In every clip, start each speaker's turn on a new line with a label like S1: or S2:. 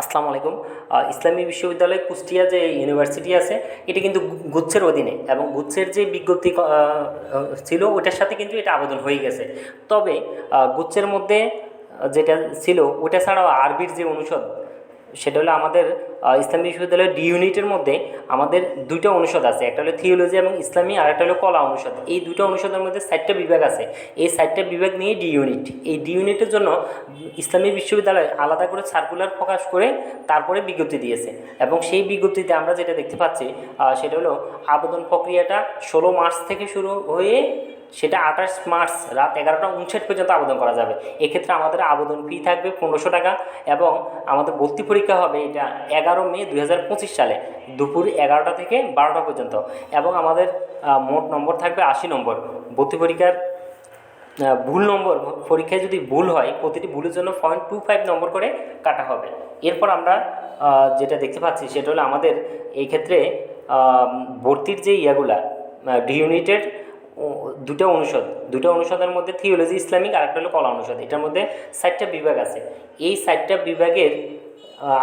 S1: আসসালামু আলাইকুম। ইসলামী বিশ্ববিদ্যালয় কুষ্টিয়া যে ইউনিভার্সিটি আছে, এটি কিন্তু গুচ্ছের অধীনে এবং গুচ্ছের যে বিজ্ঞপ্তি ছিল ওটার সাথে কিন্তু এটা আবেদন হয়ে গেছে। তবে গুচ্ছের মধ্যে যেটা ছিল, ওটা ছাড়াও আরবির যে অনুষদ, সেটা হলো আমাদের ইসলামী বিশ্ববিদ্যালয়ের ডি ইউনিটের মধ্যে আমাদের দুইটা অনুষদ আছে, একটা হলো থিওলজি এবং ইসলামী, আর একটা হলো কলা অনুষদ। এই দুটো অনুষদের মধ্যে চারটা বিভাগ আছে। এই চারটা বিভাগ নিয়ে ডি ইউনিট এই ডি ইউনিটের জন্য ইসলামী বিশ্ববিদ্যালয় আলাদা করে সার্কুলার প্রকাশ করে তারপরে বিজ্ঞপ্তি দিয়েছে। এবং সেই বিজ্ঞপ্তিতে আমরা যেটা দেখতে পাচ্ছি সেটা হলো আবেদন প্রক্রিয়াটা ষোলো মার্চ থেকে শুরু হয়ে সেটা আঠাশ মার্চ রাত এগারোটা উনষাট পর্যন্ত আবেদন করা যাবে। এক্ষেত্রে আমাদের আবেদন ফি থাকবে পনেরোশো টাকা এবং আমাদের ভর্তি পরীক্ষা হবে এটা এগারো মে দু হাজার পঁচিশ সালে দুপুর এগারোটা থেকে বারোটা পর্যন্ত এবং আমাদের মোট নম্বর থাকবে আশি নম্বর। ভর্তি পরীক্ষার ভুল নম্বর, পরীক্ষায় যদি ভুল হয়, প্রতিটি ভুলের জন্য পয়েন্ট টু ফাইভ নম্বর করে কাটা হবে। এরপর আমরা যেটা দেখতে পাচ্ছি সেটা হলো আমাদের এই ক্ষেত্রে ভর্তির যে ইয়াগুলা ডি ইউনিটেড দুটো অনুষদ, দুটো অনুষদের মধ্যে থিওলজি ইসলামিক আর একটা হলো কলা অনুষদ। এটার মধ্যে ষাটটা বিভাগ আছে। এই ষাটটা বিভাগের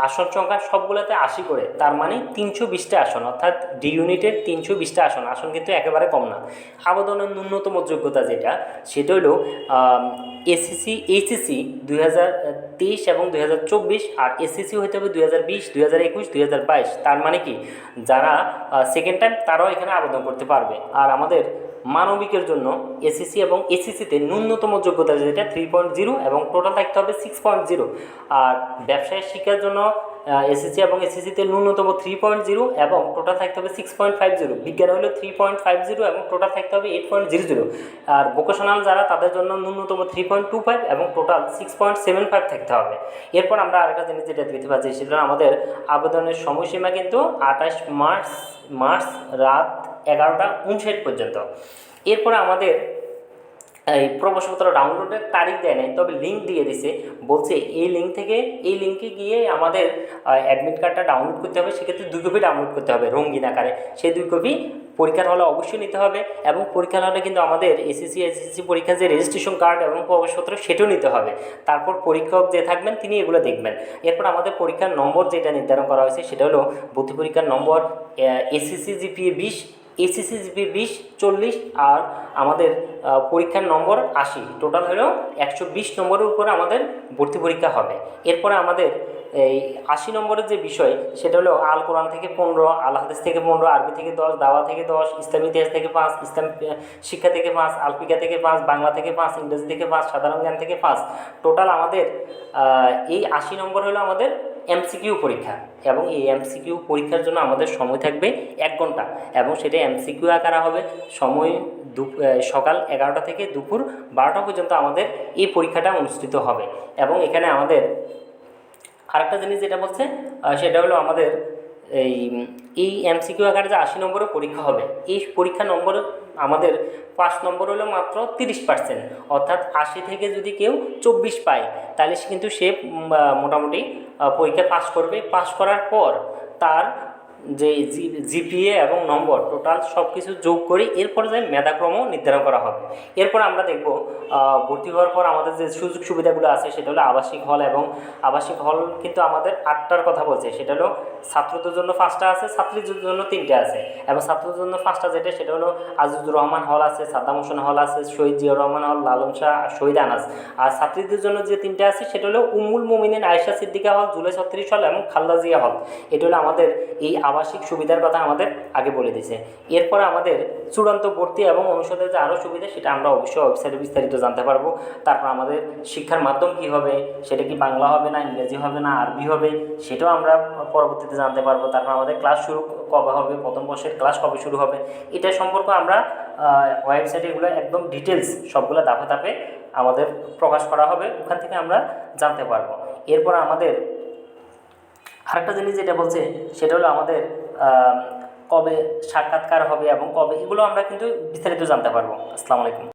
S1: আসন সংখ্যা সবগুলোতে আশি করে, তার মানে তিনশো বিশটা আসন, অর্থাৎ ডি ইউনিটের তিনশো বিশটা আসন। আসন কিন্তু একেবারে কম না। আবেদনের ন্যূনতম যোগ্যতা যেটা, সেটা হলো এসিসি এইচএসি দুই হাজার তেইশ এবং দুই হাজার চব্বিশ, আর এসএসসি হতে হবে দুই হাজার বিশ হাজার একুশ হাজার বাইশ। তার মানে কি? যারা সেকেন্ড টাইম তারাও এখানে আবেদন করতে পারবে। আর আমাদের মানবিকের জন্য এসএসসি এবং এসএসসিতে ন্যূনতম যোগ্যতা যেটা থ্রি পয়েন্ট জিরো এবং টোটাল থাকতে হবে সিক্স পয়েন্ট জিরো আর ব্যবসায় শিক্ষার জন্য এসএসসি এবং এসএসসিতে ন্যূনতম থ্রি পয়েন্ট জিরো এবং টোটাল থাকতে হবে সিক্স পয়েন্ট ফাইভ জিরো বিজ্ঞান হলো থ্রি পয়েন্ট ফাইভ জিরো এবং টোটাল থাকতে হবে এইট পয়েন্ট জিরো জিরো আর ভোকেশনাল যারা, তাদের জন্য ন্যূনতম থ্রি পয়েন্ট টু ফাইভ এবং total six point seven five থাকতে হবে। এরপর আমরা আরেকটা জিনিস যেটা দেখতে পাচ্ছি, সেটা আমাদের আবেদনের সময়সীমা কিন্তু আঠাশ মার্চ মার্চ রাত এগারোটা উনষাট পর্যন্ত। এরপরে আমাদের এই প্রবেশপত্র ডাউনলোডের তারিখ দেয় নাই, তবে লিঙ্ক দিয়ে দিছে। বলছে এই লিঙ্ক থেকে, এই লিঙ্কে গিয়ে আমাদের অ্যাডমিট কার্ডটা ডাউনলোড করতে হবে, সেক্ষেত্রে দুই কপি ডাউনলোড করতে হবে রঙিন আকারে। সেই দুই কপি পরীক্ষার হলে অবশ্যই নিতে হবে এবং পরীক্ষার হলে কিন্তু আমাদের এসএসসি এসএসসি পরীক্ষার যে রেজিস্ট্রেশন কার্ড এবং প্রবেশপত্র, সেটাও নিতে হবে। তারপর পরীক্ষক যে থাকবেন, তিনি এগুলো দেখবেন। এরপর আমাদের পরীক্ষার নম্বর যেটা নির্ধারণ করা হয়েছে, সেটা হলো ভর্তি পরীক্ষার নম্বর এসএসসি জিপিএ বিশ এসএসসি জিপি বিশ, চল্লিশ আর আমাদের পরীক্ষার নম্বর আশি। টোটাল হলো একশো বিশ নম্বরের উপরে আমাদের ভর্তি পরীক্ষা হবে। এরপরে আমাদের এই আশি নম্বরের যে বিষয়, সেটা হলো আল কোরআন থেকে পনেরো, আল হাদিস থেকে পনেরো, আরবি থেকে দশ, দাওয়া থেকে দশ, ইসলামী ইতিহাস থেকে পাঁচ, ইসলাম শিক্ষা থেকে পাঁচ আলপিকা থেকে পাঁচ, বাংলা থেকে পাঁচ, ইংরেজি থেকে পাঁচ, সাধারণ জ্ঞান থেকে পাঁচ। টোটাল আমাদের এই আশি নম্বর হলো আমাদের এমসিকিউ পরীক্ষা এবং এই এমসিকিউ পরীক্ষার জন্য আমাদের সময় থাকবে এক ঘণ্টা এবং সেটা এমসিকিউ আকারে হবে সময় আহ, সকাল এগারোটা থেকে দুপুর বারোটা পর্যন্ত আমাদের এই পরীক্ষাটা অনুষ্ঠিত হবে এবং এখানে আমাদের আরেকটা জিনিস যেটা বলছে সেটা হলো আমাদের এই এই এমসিকিউ আকারে যে আশি নম্বরের পরীক্ষা হবে, এই পরীক্ষা নম্বর আমাদের পাঁচ নম্বর হলো মাত্র তিরিশ পার্সেন্ট অর্থাৎ আশি থেকে যদি কেউ চব্বিশ পায়, তাহলে সে কিন্তু সে মোটামুটি পরীক্ষা পাস করবে। পাস করার পর তার যে জিপিএ এবং নম্বর টোটাল সব কিছু যোগ করে এরপর যে মেধাক্রমও নির্ধারণ করা হবে। এরপর আমরা দেখব ভর্তি হওয়ার পর আমাদের যে সুযোগ সুবিধাগুলো আছে সেটা হলো আবাসিক হল এবং আবাসিক হল কিন্তু আমাদের আটটার কথা বলছে, সেটা হলো ছাত্রদের জন্য পাঁচটা আছে, ছাত্রীদের জন্য তিনটে আছে এবং ছাত্রদের জন্য পাঁচটা যেটা, সেটা হলো আজিজুর রহমান হল আছে, সাদ্দাম হোসেন হল আছে, শহীদ জিয়াউর রহমান হল, লালন শাহ, শহীদ আনাস। আর ছাত্রীদের জন্য যে তিনটে আছে, সেটা হলো উমুল মোমিনিন আয়েশা সিদ্দিকা হল, জুলাই ছত্রিশ হল এবং খালদা জিয়া হল। এটা হলো আমাদের এই আবাসিক সুবিধার কথা আমাদের আগে বলে দিয়েছে। এরপরে আমাদের চূড়ান্ত ভর্তি এবং অনুষদের যে আরও সুবিধা, সেটা আমরা অবশ্যই ওয়েবসাইটে বিস্তারিত জানতে পারব। তারপর আমাদের শিক্ষার মাধ্যম কী হবে, সেটা কি বাংলা হবে না, ইংরেজি হবে না, আরবি হবে, সেটাও আমরা পরবর্তীতে জানতে পারব। তারপর আমাদের ক্লাস শুরু কবে হবে, প্রথম বর্ষের ক্লাস কবে শুরু হবে, এটা সম্পর্কে আমরা ওয়েবসাইটে এগুলো একদম ডিটেলস সবগুলো ধাপে ধাপে আমাদের প্রকাশ করা হবে, ওখান থেকে আমরা জানতে পারব। এরপর আমাদের আরেকটা জিনিস যেটা বলছে, সেটা হলো আমাদের কবে সাক্ষাৎকার হবে এবং কবে, এগুলো আমরা কিন্তু বিস্তারিত জানতে পারব। আসসালামু আলাইকুম।